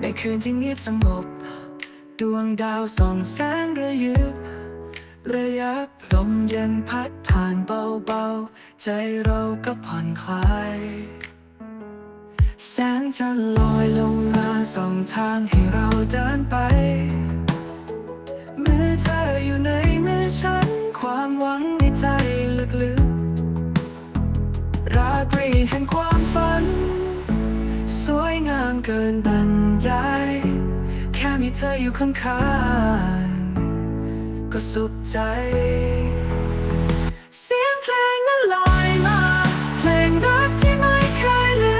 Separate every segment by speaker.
Speaker 1: ในคืนที่เงียบสงบ ดวงดาวส่องแสงระยิบระยับลมเย็นพัดผ่านเบาๆ ใจเราก็ผ่อนคลาย แสงจะลอยลงมาส่องทางให้เราเดินไป วยงเกินบรรยายแค่มีเธออยู่ข้างๆก็สุขใจ เสียงเพลงนั้นลอยมา เพลงรักที่ไม่เคยลื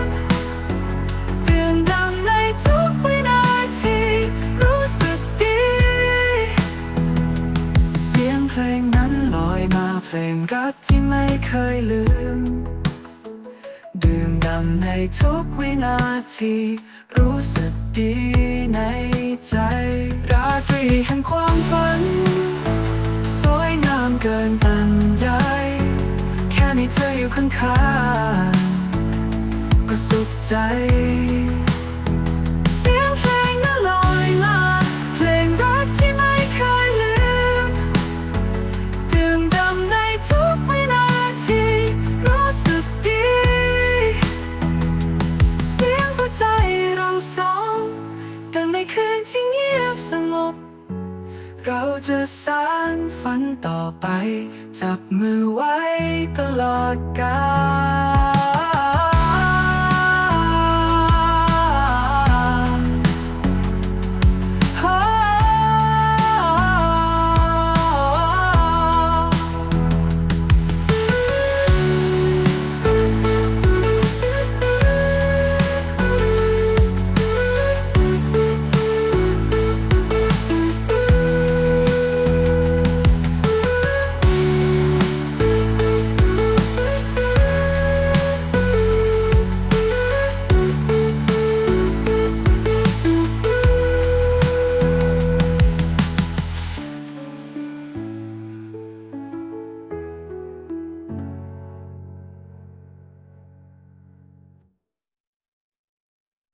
Speaker 1: มดื่มด่ำในทุกวินาทีรู้สึกดี เสียงเพลงนั้นลอยมาเพลงรักที่ไม่เคยลืม จำในทุกวินาที รู้สึกดีในใจ ราตรีแห่งความฝัน สวยงามเกินบรรยายแค่มีเธออยู่ข้างๆก็สุขใจ คืนที่เงียบสงบ เราจะสานฝันต่อไป จับมือไว้ตลอดกาล